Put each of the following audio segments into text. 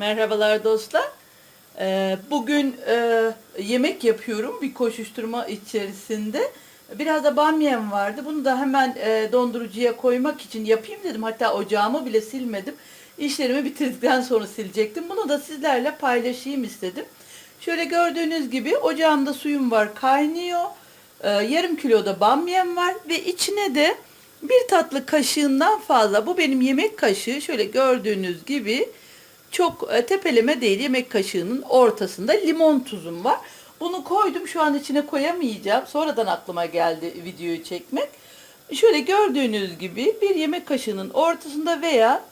Merhabalar dostlar. Ee, bugün e, yemek yapıyorum bir koşuşturma içerisinde. Biraz da bamyam vardı. Bunu da hemen e, dondurucuya koymak için yapayım dedim. Hatta ocağımı bile silmedim. İşlerimi bitirdikten sonra silecektim. Bunu da sizlerle paylaşayım istedim. Şöyle gördüğünüz gibi ocağımda suyum var kaynıyor. Ee, yarım kilo da bamyam var ve içine de bir tatlı kaşığından fazla bu benim yemek kaşığı şöyle gördüğünüz gibi çok e, tepeleme değil yemek kaşığının ortasında limon tuzum var. Bunu koydum şu an içine koyamayacağım. Sonradan aklıma geldi videoyu çekmek. Şöyle gördüğünüz gibi bir yemek kaşığının ortasında veya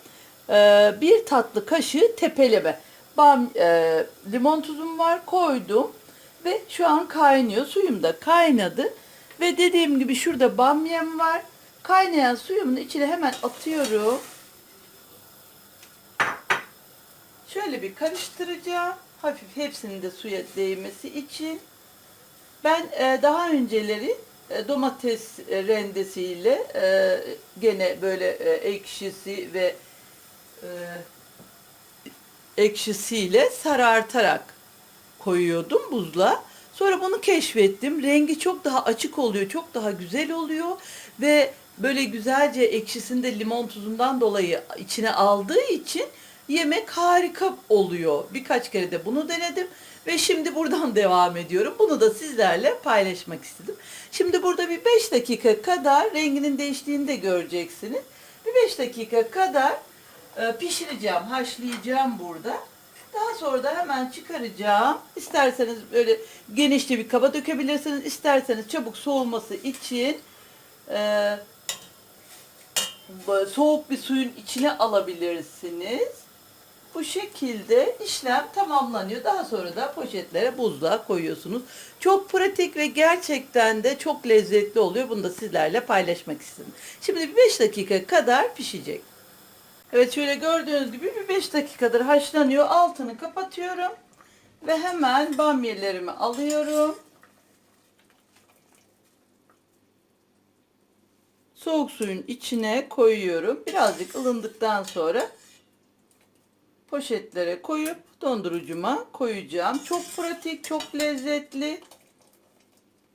e, bir tatlı kaşığı tepeleme. Bam, e, limon tuzum var koydum ve şu an kaynıyor. Suyum da kaynadı ve dediğim gibi şurada bamyam var. Kaynayan suyumun içine hemen atıyorum. Şöyle bir karıştıracağım. Hafif hepsinin de suya değmesi için. Ben e, daha önceleri e, domates e, rendesiyle e, gene böyle e, ekşisi ve e, ekşisiyle sarartarak koyuyordum buzla. Sonra bunu keşfettim. Rengi çok daha açık oluyor, çok daha güzel oluyor ve böyle güzelce ekşisini de limon tuzundan dolayı içine aldığı için yemek harika oluyor. Birkaç kere de bunu denedim ve şimdi buradan devam ediyorum. Bunu da sizlerle paylaşmak istedim. Şimdi burada bir 5 dakika kadar renginin değiştiğini de göreceksiniz. Bir 5 dakika kadar e, pişireceğim, haşlayacağım burada. Daha sonra da hemen çıkaracağım. İsterseniz böyle genişçe bir kaba dökebilirsiniz. İsterseniz çabuk soğuması için e, soğuk bir suyun içine alabilirsiniz. Bu şekilde işlem tamamlanıyor. Daha sonra da poşetlere buzluğa koyuyorsunuz. Çok pratik ve gerçekten de çok lezzetli oluyor. Bunu da sizlerle paylaşmak istedim. Şimdi bir 5 dakika kadar pişecek. Evet şöyle gördüğünüz gibi bir 5 dakikadır haşlanıyor. Altını kapatıyorum. Ve hemen bamyelerimi alıyorum. Soğuk suyun içine koyuyorum. Birazcık ılındıktan sonra poşetlere koyup dondurucuma koyacağım. Çok pratik, çok lezzetli.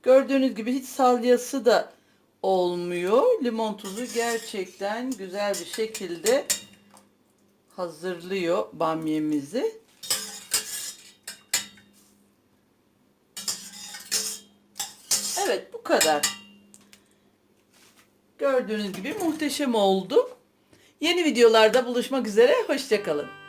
Gördüğünüz gibi hiç salyası da olmuyor. Limon tuzu gerçekten güzel bir şekilde hazırlıyor bamyemizi. Evet bu kadar. Gördüğünüz gibi muhteşem oldu. Yeni videolarda buluşmak üzere. Hoşçakalın.